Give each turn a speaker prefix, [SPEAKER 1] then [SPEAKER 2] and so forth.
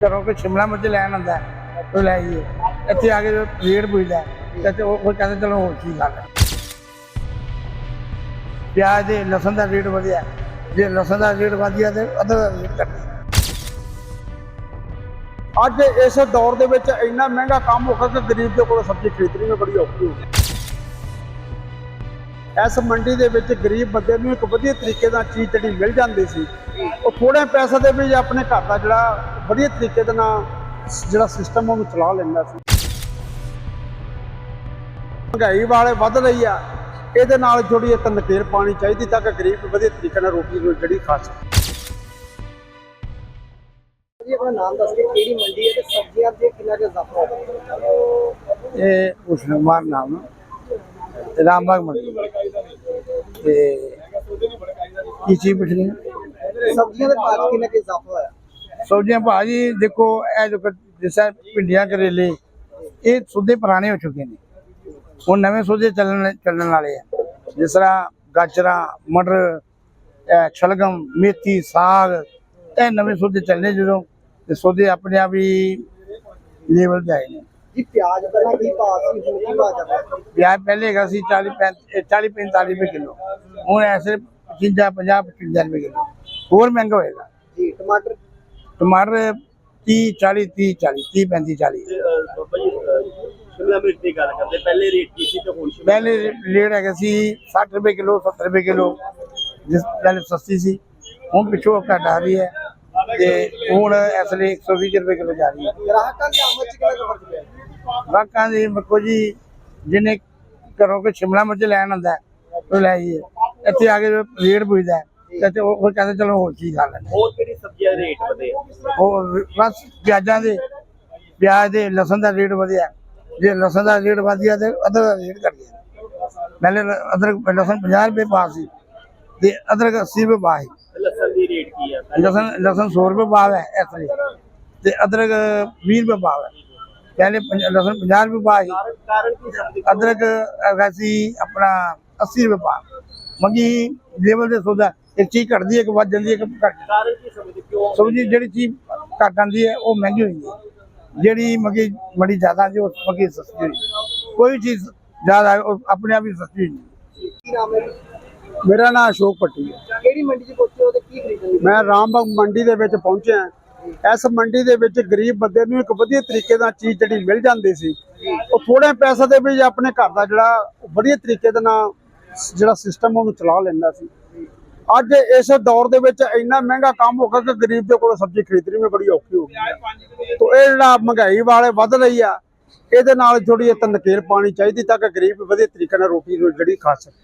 [SPEAKER 1] ਘਰੋਂ ਕੋਈ ਸ਼ਿਮਲਾ ਮਿਰਚ ਲੈਣ ਆਉਂਦਾ ਉਹ ਲੈ ਆਈਏ। ਇੱਥੇ ਆ ਕੇ ਜਦੋਂ ਰੇਟ ਪੁੱਛਦਾ ਤੇ ਉਹ ਉਹ ਕਹਿੰਦੇ, ਚਲੋ ਹੋਰ ਕੀ ਗੱਲ ਪਿਆਜ਼ ਦੇ ਲਸਣ ਦਾ ਰੇਟ ਵਧਿਆ ਜੇ ਲਸਣ ਦਾ ਰੇਟ ਵਧਿਆ ਤੇ ਅਦਰ ਦਾ ਰੇਟ ਘਟਿਆ
[SPEAKER 2] ਅੱਜ ਇਸ ਦੌਰ ਦੇ ਵਿੱਚ ਇੰਨਾ ਮਹਿੰਗਾ ਕੰਮ ਹੋ ਗਿਆ ਕਿ ਗਰੀਬ ਦੇ ਕੋਲ ਸਬਜ਼ੀ ਖਰੀਦਣੀ ਵੀ ਬੜੀ ਔਖੀ ਹੋ ਗਈ। ਇਸ ਮੰਡੀ ਦੇ ਵਿੱਚ ਗਰੀਬ ਬੰਦੇ ਨੂੰ ਇੱਕ ਵਧੀਆ ਤਰੀਕੇ ਨਾਲ ਚੀਜ਼ ਜਿਹੜੀ ਮਿਲ ਜਾਂਦੀ ਸੀ, ਉਹ ਥੋੜੇ ਪੈਸੇ ਦੇ ਵੀ ਆਪਣੇ ਘਰ ਦਾ ਜਿਹੜਾ ਵਧੀਆ ਤਰੀਕੇ ਦੇ ਨਾਲ ਜਿਹੜਾ ਸਿਸਟਮ ਉਹਨੂੰ ਚਲਾ ਲੈਂਦਾ ਸੀ। ਮਹਿੰਗਾਈ ਵਾਲੇ ਵੱਧ ਰਹੀ ਆ ਇਹਦੇ ਨਾਲ ਥੋੜੀ ਇੱਕ ਨਕੇਰ ਪਾਣੀ ਚਾਹੀਦੀ ਤਾਂ ਕਿ ਗਰੀਬ ਵਧੀਆ ਤਰੀਕੇ ਨਾਲ ਰੋਟੀ ਨੂੰ ਜਿਹੜੀ ਖਾ ਸਕੇ।
[SPEAKER 3] ਜੀ ਆਪਣਾ ਨਾਮ ਦੱਸ ਕੇ ਕਿਹੜੀ ਮੰਡੀ ਹੈ ਤੇ ਸਬਜ਼ੀਆਂ ਦੇ ਕਿੰਨਾ ਕੁ ਇਜ਼ਾਫਾ ਹੋਇਆ
[SPEAKER 1] ਇਹ ਕੁਮਾਰ ਨਾਮ। ਹੈ ਰਾਮਬਾਗ ਮੰਡੀ। ਤੇ ਕੀ ਚੀਜ਼ ਪੁੱਛਣੀ?
[SPEAKER 3] ਸਬਜ਼ੀਆਂ ਦੇ ਭਾਅ ਕਿੰਨਾ ਕੁ ਇਜ਼ਾਫਾ ਹੋਇਆ?
[SPEAKER 1] ਦੇਖੋ ਇਹ ਜੋ ਕ- ਜਿਸ ਤਰ੍ਹਾਂ ਭਿੰਡੀਆਂ ਕਰੇਲੇ ਇਹ ਸੁੱਧੇ ਪੁਰਾਣੇ ਹੋ ਚੁੱਕੇ ਨੇ। ਹੁਣ ਨਵੇਂ ਸੌਦੇ ਚੱਲਣ ਚੱਲਣ ਵਾਲੇ ਆ। ਜਿਸ ਤਰ੍ਹਾਂ ਗਾਜਰਾਂ ਮਟਰ ਇਹ ਸ਼ਲਗਮ ਮੇਥੀ ਸਾਗ ਇਹ ਨਵੇਂ ਸੌਦੇ ਚੱਲਨੇ ਜਦੋਂ ਤੇ ਸੌਦੇ ਆਪਣੇ ਆਪ ਹੀ ਲੈਵਲ ਤੇ ਆਏ ਨੇ।
[SPEAKER 3] ਜੀ ਪਿਆਜ਼ ਪਹਿਲਾਂ ਕੀ ਭਾਅ ਸੀ ਹੁਣ ਕੀ ਭਾਅ ਚੱਲ ਰਿਹਾ?
[SPEAKER 1] ਪਿਆਜ਼ ਪਹਿਲੇ ਹੈਗਾ ਸੀ 40 35 40 45 ਰੁਪਏ ਕਿਲੋ। ਹੁਣ ਐਸੇ 55 50 55 ਰੁਪਏ ਕਿਲੋ। ਹੋਰ ਮਹਿੰਗਾ ਹੋਏਗਾ।
[SPEAKER 3] ਜੀ ਟਮਾਟਰ
[SPEAKER 1] ਟਮਾਟਰ 30 40 30 40 30 35 40
[SPEAKER 4] ਬਾਬਾ ਜੀ ਸ਼ਿਮਲਾ ਮਿਰਚ ਦੀ ਗੱਲ ਕਰਦੇ ਪਹਿਲੇ ਰੇਟ ਕੀ ਸੀ ਤੇ ਹੁਣ ਸ਼ਿਮਲਾ
[SPEAKER 1] ਪਹਿਲੇ ਰੇਟ ਹੈਗਾ ਸੀ 60 ਰੁਪਏ ਕਿਲੋ 70 ਰੁਪਏ ਕਿਲੋ ਜਿਸ ਪਹਿਲੇ ਸਸਤੀ ਸੀ। ਹੁਣ ਪਿੱਛੋਂ ਘਟ ਆ ਰਹੀ ਹੈ ਤੇ ਹੁਣ ਇਸ ਲਈ 120 ਰੁਪਏ ਕਿਲੋ ਜਾ ਰਹੀ ਹੈ।
[SPEAKER 3] ਗ੍ਰਾਹਕਾਂ ਦੀ ਆਮਦ 'ਚ ਕਿੰਨਾ ਕੁ ਫ਼ਰਕ ਪਿਆ?
[SPEAKER 1] ਬਾਕਾਂ ਦੀ ਮੱਕੋ ਜੀ ਜਿਹਨੇ ਘਰੋਂ ਕੋਈ ਸ਼ਿਮਲਾ ਮਿਰਚ ਲੈਣ ਆਉਂਦਾ ਹੈ, ਉਹ ਲੈ ਆਈਏ। ਇੱਥੇ ਆ ਕੇ ਰੇਟ ਪੁੱਛਦਾ ਤੇ ਉਹ ਉਹ ਕਹਿੰਦੇ ਚਲੋ ਹੋਰ ਕੀ ਖਾ ਲੈਂਦੇ
[SPEAKER 4] ਹੋਰ ਕਿਹੜੀ ਸਬਜ਼ੀਆਂ ਦੇ ਰੇਟ ਵਧੇ?
[SPEAKER 1] ਉਹ ਬਸ ਪਿਆਜ਼ਾਂ ਦੇ ਪਿਆਜ਼ ਦੇ ਲਸਣ ਦਾ ਰੇਟ ਵਧਿਆ। ਜੇ ਲਸਣ ਦਾ ਰੇਟ ਵਧਿਆ ਤੇ ਅਦਰ ਦਾ ਰੇਟ ਘਟ ਗਿਆ। ਪਹਿਲੇ ਲ- ਅਦਰਕ ਲਸਣ 50 ਰੁਪਏ ਪਾ ਸੀ ਤੇ ਅਦਰਕ 80 ਰੁਪਏ ਪਾ ਸੀ।
[SPEAKER 4] ਲਸਣ ਦੀ ਰੇਟ ਕੀ ਆ?
[SPEAKER 1] ਲਸਣ ਲਸਣ 100 ਰੁਪਏ ਪਾ ਹੈ ਇਸ ਲਈ। ਤੇ ਅਦਰਕ 20 ਰੁਪਏ ਪਾ ਹੈ। ਪਹਿਲੇ ਪੰਜ- ਲਸਣ 50 ਰੁਪਏ ਪਾ ਸੀ।
[SPEAKER 4] ਕਾਰਨ ਕਾਰਨ ਕੀ ਸਮਝਦੇ
[SPEAKER 1] ਅਦਰਕ ਹੈਗਾ ਸੀ ਆਪਣਾ 80 ਰੁਪਏ ਪਾ। ਮੰਗੀ ਲੈਵਲ ਦੇ ਸੌਦਾ ਇੱਕ ਚੀਜ਼ ਘਟਦੀ ਹੈ ਇੱਕ ਵੱਧ ਜਾਂਦੀ ਹੈ ਇੱਕ ਘਟ
[SPEAKER 4] ਕਾਰਨ ਕੀ ਸਮਝਦੇ? ਕਿਉਂ?
[SPEAKER 1] ਸਬਜ਼ੀ ਜਿਹੜੀ ਚੀਜ਼ ਘੱਟ ਆਉਂਦੀ ਹੈ ਉਹ ਮਹਿੰਗੀ ਹੋਈ ਹੈ। ਜਿਹੜੀ ਮਗੀ ਬੜੀ ਜ਼ਿਆਦਾ ਜੀ ਉਹ ਮਗੀ ਸਸਤੀ ਹੋਈ ਕੋਈ ਚੀਜ਼ ਜ਼ਿਆਦਾ ਉਹ ਆਪਣੇ ਆਪ ਹੀ ਸਸਤੀ ਹੋਈ ਹੈ।
[SPEAKER 3] ਕੀ ਨਾਮ ਹੈ ਜੀ?
[SPEAKER 2] ਮੇਰਾ ਨਾਮ ਅਸ਼ੋਕ ਪੱਟੀ ਹੈ।
[SPEAKER 3] ਕਿਹੜੀ ਮੰਡੀ 'ਚ ਪਹੁੰਚੇ ਹੋ ਤੇ ਕੀ ਖਰੀਦਣ ਲਈ?
[SPEAKER 2] ਮੈਂ ਰਾਮਬਾਗ ਮੰਡੀ ਦੇ ਵਿੱਚ ਪਹੁੰਚਿਆ ਇਸ ਮੰਡੀ ਦੇ ਵਿੱਚ ਗਰੀਬ ਬੰਦੇ ਨੂੰ ਇੱਕ ਵਧੀਆ ਤਰੀਕੇ ਨਾਲ ਚੀਜ਼ ਜਿਹੜੀ ਮਿਲ ਜਾਂਦੀ ਸੀ ਉਹ ਥੋੜੇ ਪੈਸੇ ਦੇ ਵਿੱਚ ਆਪਣੇ ਘਰ ਦਾ ਜਿਹੜਾ ਵਧੀਆ ਤਰੀਕੇ ਦੇ ਨਾਲ ਜਿਹੜਾ ਸਿਸਟਮ ਉਹਨੂੰ ਚਲਾ ਲੈਂਦਾ ਸੀ। ਅੱਜ ਇਸ ਦੌਰ ਦੇ ਵਿੱਚ ਇੰਨਾ ਮਹਿੰਗਾ ਕੰਮ ਹੋ ਗਿਆ ਕਿ ਗਰੀਬ ਦੇ ਕੋਲ ਸਬਜ਼ੀ ਖਰੀਦਣੀ ਵੀ ਬੜੀ ਔਖੀ ਹੋ ਗਈ ਤੋ ਇਹ ਜਿਹੜਾ ਮਹਿੰਗਾਈ ਵਾਲੇ ਵੱਧ ਰਹੀ ਆ, ਇਹਦੇ ਨਾਲ ਥੋੜੀ ਇੱਕ ਨਕੇਰ ਪਾਣੀ ਚਾਹੀਦੀ ਤਾਂ ਕਿ ਗਰੀਬ ਵਧੀਆ ਤਰੀਕੇ ਨਾਲ ਰੋਟੀ ਨੂੰ ਜਿਹੜੀ ਖਾ ਸਕੇ।